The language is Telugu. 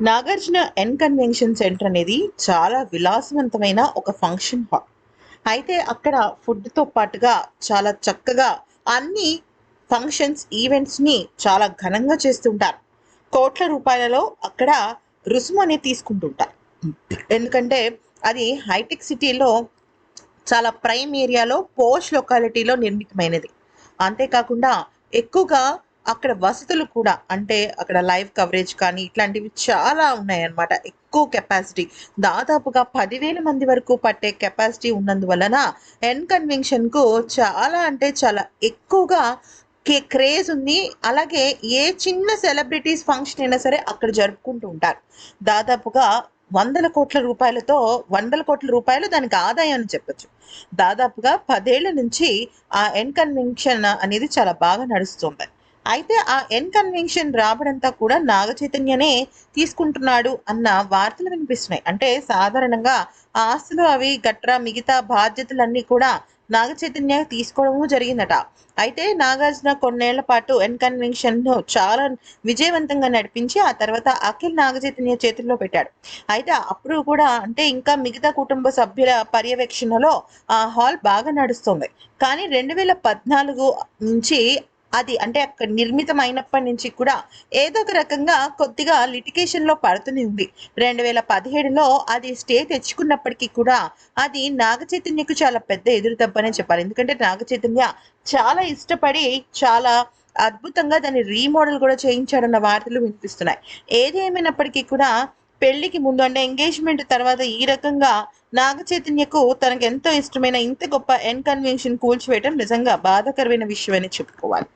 నాగార్జున ఎన్ కన్వెన్షన్ సెంటర్ అనేది చాలా విలాసవంతమైన ఒక ఫంక్షన్ హాల్. అయితే అక్కడ ఫుడ్తో పాటుగా చాలా చక్కగా అన్ని ఫంక్షన్స్ ఈవెంట్స్ని చాలా ఘనంగా చేస్తుంటారు. కోట్ల రూపాయలలో అక్కడ రుసుము అనేది తీసుకుంటుంటారు. ఎందుకంటే అది హైటెక్ సిటీలో చాలా ప్రైమ్ ఏరియాలో పోష్ లొకాలిటీలో నిర్మితమైనది. అంతేకాకుండా ఎక్కువగా అక్కడ వసతులు కూడా అంటే అక్కడ లైవ్ కవరేజ్ కానీ ఇట్లాంటివి చాలా ఉన్నాయన్నమాట. ఎక్కువ కెపాసిటీ దాదాపుగా పదివేల మంది వరకు పట్టే కెపాసిటీ ఉన్నందువలన ఎన్ కన్వెన్షన్కు చాలా అంటే చాలా ఎక్కువగా కే క్రేజ్ ఉంది. అలాగే ఏ చిన్న సెలబ్రిటీస్ ఫంక్షన్ అయినా సరే అక్కడ జరుపుకుంటూ ఉంటారు. దాదాపుగా వందల కోట్ల రూపాయలతో వందల కోట్ల రూపాయలు దానికి ఆదాయం అని చెప్పొచ్చు. దాదాపుగా పదేళ్ళ నుంచి ఆ ఎన్ కన్వెన్షన్ అనేది చాలా బాగా నడుస్తుంది. అయితే ఆ ఎన్ కన్వెన్షన్ రాబడంతా కూడా నాగ చైతన్యనే తీసుకుంటున్నాడు అన్న వార్తలు వినిపిస్తున్నాయి. అంటే సాధారణంగా ఆ ఆస్తులు అవి గట్రా మిగతా బాధ్యతలన్నీ కూడా నాగ చైతన్య తీసుకోవడము జరిగిందట. అయితే నాగార్జున కొన్నేళ్ళ పాటు ఎన్ కన్వెన్షన్ను చాలా విజయవంతంగా నడిపించి ఆ తర్వాత అఖిల్ నాగ చైతన్య చేతుల్లో పెట్టాడు. అయితే అప్పుడు కూడా అంటే ఇంకా మిగతా కుటుంబ సభ్యుల పర్యవేక్షణలో ఆ హాల్ బాగా నడుస్తుంది. కానీ రెండు వేల పద్నాలుగు నుంచి అది అంటే అక్కడ నిర్మితం అయినప్పటి నుంచి కూడా ఏదో ఒక రకంగా కొద్దిగా లిటిగేషన్లో పడుతూనే ఉంది. రెండు వేల పదిహేడులో అది స్టే తెచ్చుకున్నప్పటికీ కూడా అది నాగ చైతన్యకు చాలా పెద్ద ఎదురు దెబ్బనే చెప్పాలి. ఎందుకంటే నాగ చైతన్య చాలా ఇష్టపడి చాలా అద్భుతంగా దాన్ని రీమోడల్ కూడా చేయించాడన్న వార్తలు వినిపిస్తున్నాయి. ఏది ఏమైనప్పటికీ కూడా పెళ్ళికి ముందు అంటే ఎంగేజ్మెంట్ తర్వాత ఈ రకంగా నాగ చైతన్యకు తనకు ఎంతో ఇష్టమైన ఇంత గొప్ప ఎన్ కన్వెన్షన్ కూల్చివేయడం నిజంగా బాధాకరమైన విషయం అని చెప్పుకోవాలి.